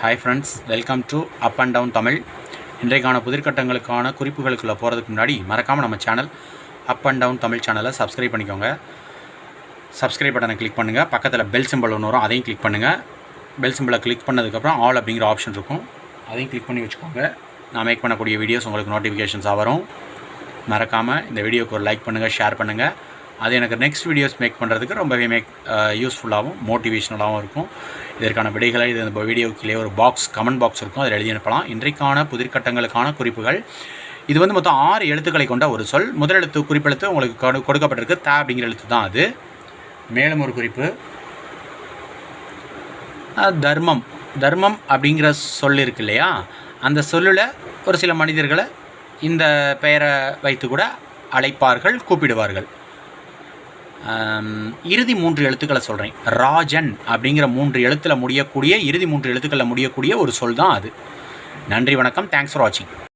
Hi friends welcome to up and down Tamil இன்றைக்கான புதிர்கட்டங்களுக்கான குறிப்புகளுக்குள்ளே போகிறதுக்கு முன்னாடி மறக்காமல் நம்ம channel up and down Tamil சேனலை சப்ஸ்கிரைப் பண்ணிக்கோங்க. சப்ஸ்கிரைப் பட்டனை கிளிக் பண்ணுங்கள் பக்கத்தில் பெல் சிம்பிள் ஒன்று வரும் அதையும் கிளிக் பண்ணுங்கள் பெல் சிம்பிளை கிளிக் பண்ணதுக்கப்புறம் ஆல் அப்படிங்கிற ஆப்ஷன் இருக்கும். அதையும் கிளிக் பண்ணி வச்சுக்கோங்க. நான் மேக் பண்ணக்கூடிய வீடியோஸ் உங்களுக்கு நோட்டிஃபிகேஷன்ஸாக வரும். மறக்காமல் இந்த வீடியோக்கு ஒரு லைக் பண்ணுங்கள் ஷேர் பண்ணுங்கள் அது எனக்கு நெக்ஸ்ட் வீடியோஸ் மேக் பண்ணுறதுக்கு ரொம்பவே மேக் யூஸ்ஃபுல்லாகவும் மோட்டிவேஷ்னலாகவும் இருக்கும். இதற்கான விடைகளை இது இந்த வீடியோ ஒரு பாக்ஸ் கமெண்ட் பாக்ஸ் இருக்கும். அதில் எழுதி அனுப்பலாம். இன்றைக்கான புதிர்கட்டங்களுக்கான குறிப்புகள். இது வந்து மொத்தம் ஆறு எழுத்துக்களை கொண்ட ஒரு சொல். முதல் எழுத்து குறிப்பெழுத்து உங்களுக்கு கொடு- கொடுக்கப்பட்டிருக்கு. த அப்படிங்கிற எழுத்து தான் அது. மேலும் ஒரு குறிப்பு. தர்மம். தர்மம் அப்படிங்கிற சொல் இருக்கு இல்லையா? அந்த சொல்லில் ஒரு சில மனிதர்களை இந்த பெயரை வைத்து கூட அழைப்பார்கள் கூப்பிடுவார்கள். இறுதி மூன்று எழுத்துக்களை சொல்கிறேன் ராஜன் அப்படிங்கிற மூன்று எழுத்தில் முடியக்கூடிய இறுதி மூன்று எழுத்துக்களில் முடியக்கூடிய ஒரு சொல் தான் அது. நன்றி வணக்கம். தேங்க்ஸ் ஃபார் வாட்சிங்